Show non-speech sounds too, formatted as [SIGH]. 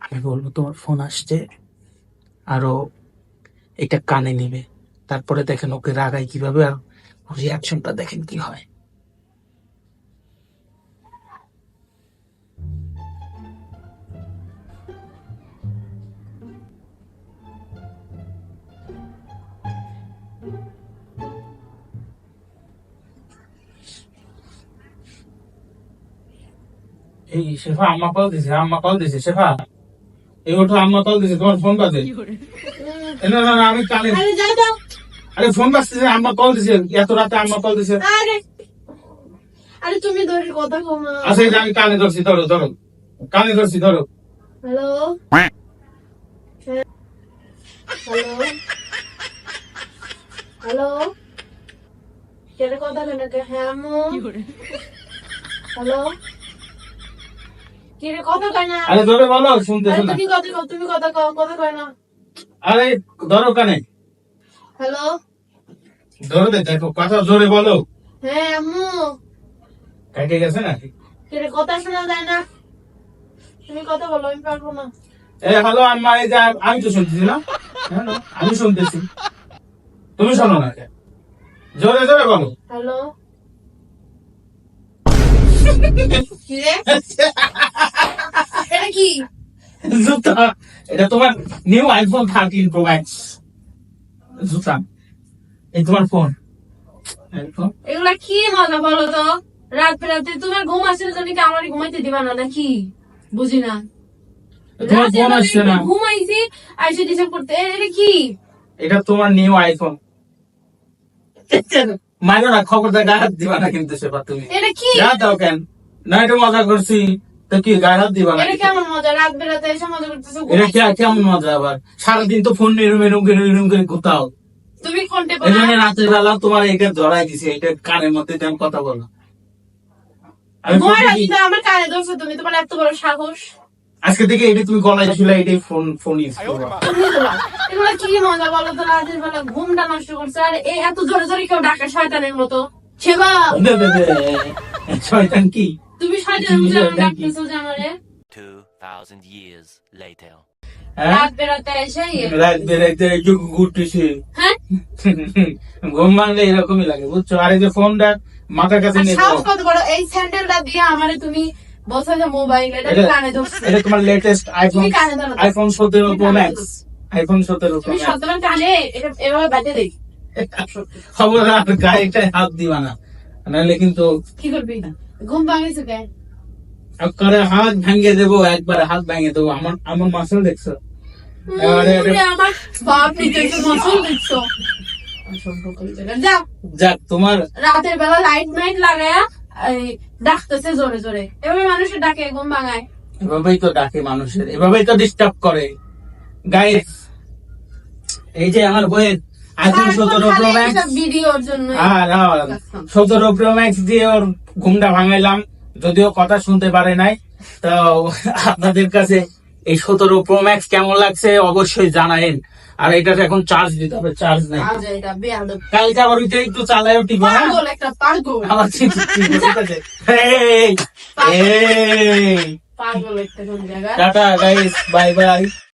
আমি বলব তোমার ফোন আসছে। আরও এটা কানে নিবে। তারপরে দেখেন ওকে রাগাই কীভাবে আর রিয়াকশনটা দেখেন কি হয় এই শেফা আম্মা কল দিছে আম্মা কল দিছে শেফা। এই ওঠো আম্মা কল দিছে তোমার ফোন বাজে। না না আমি কানে আরে যাই দাও আরে ফোন বাজতেছে আম্মা কল দিছে। এত রাতে আম্মা কল দিছে। আরে। আরে তুমি ধরে কথা কও আচ্ছা আমি কানে ধরছি ধরো ধরো। কানে ধরছি ধরো। হ্যালো? হ্যালো? হ্যালো? কেটে কথা কেন হ্যাঁ হ্যালো কিরে কথা কয় না আরে বলো না। তুমি কথা কও তুমি কথা কও কথা কয় না। আরে ধরো কানে। হ্যালো? ধরো দে দেখো কথা জোরে বলো। হ্যাঁ আম্মু। কেটে গেছে না কিরে কথা শোনা যায় না। তুমি কথা বলো আমি পারব না। এ হ্যালো আম্মা এই যে আমি তো শুনতেছি না। হ্যালো, আমি শুনতেছি। তুমি শোনো না? জোরে জোরে বলো। হ্যালো? [LAUGHS] কিরে? এটা [LAUGHS] কি জুতা এটা তোমার new iPhone thirteen pro max জুতা এই তোমার ফোন এগুলা কি মজা বলো তো? রাত রাতে তোমার ঘুম আসে না জন্য আমার ঘুমাইতে দিবা না নাকি? বুঝি না। ঘুমাইছি আইসে করতে। এটা কি? এটা তোমার নিউ আইফোন মানো না খবরদার গায়ে দিবা না কিন্তু সেবা তুমি। এটা কি? দাও কেন? না এটা মজা করছি। তো কি গায়ে হাত দিবা না এটা কেমন মজা রাত বেরাতে এসে মজা করতেছো এটা ঘুমাইছি। কেমন মজা আবার সারাদিন তো ফোন এরম এরম করে এরম করে ঘুতাও তুমি কোনটে এই জন্য রাতের বেলা তোমার এটা ধরাই দিছে এটা কানের মধ্যে তেমন কথা বলো আমি ঘুমাই ফোনটা রাখি কি- তো আমার কানে ধরছো তুমি তোমার এত বড় সাহস আজকে থেকে এটা তুমি গলায় ছিল এটাই ফোন ফোন ইউজ তুমি কি মজা বলো তো রাতের বেলা ঘুমটা নষ্ট করছে আর এই এত জোরে জোরে কেউ ডাকে শয়তানের মতো সেবা শয়তান কি তুমি ডাকতেছো যে আমারে 2,000 years later. রাত বেরাতে এসে রাত বেরাইতে একটু ঘুরতেছি। হ্যাঁ? ঘুম ভাঙলে এরকমই লাগে বুঝছ? আর এই যে ফোনটা মাথার কাছে নিয়ে সাহস কত বড়? এই স্যান্ডেলটা দিয়ে আমারে তুমি বসে যে মোবাইল এটা এটা- কানে ধরছো। এটা তোমার latest iPhone pro max iPhone pro তুমি ম্যাক্স সত্যবার কানে এটা এভাবে বাজে দেই। খবর আর গাড়িটায় হাত দিবা না। নাহলে কিন্তু কি করবি? ঘুম ভাঙিছো কে করে হাত ভেঙে দেবো একবার হাত ভেঙে দেবো। আমার আমার মাসেল দেখছ? এবারে আমার বাপ মশল দিচ্ছো যাও। যাক তোমার রাতের বেলা লাইট মাইট লাগায়া ডাকতেছে জোরে জোরে। এভাবে মানুষের ডাকে ঘুম ভাঙায়। এভাবেই তো ডাকে মানুষের এভাবেই তো ডিস্টার্ব করে। গাইস এই যে আমার বইয়ের আইফোন সতেরো প্রো ম্যাক্স ভিডিওর জন্য আর সতেরো প্রো ম্যাক্স দিয়ে ওর ঘুমটা ভাঙাইলাম যদিও কথা শুনতে পারে নাই। তো আপনাদের কাছে এই সতেরো প্রো ম্যাক্স কেমন লাগছে অবশ্যই জানায়েন আর এটাতে এখন চার্জ দিতে হবে চার্জ নাই। কালকে আবার ওইটা একটু ঠিক হয় পাগল আমার টাটা গাইস বাই বাই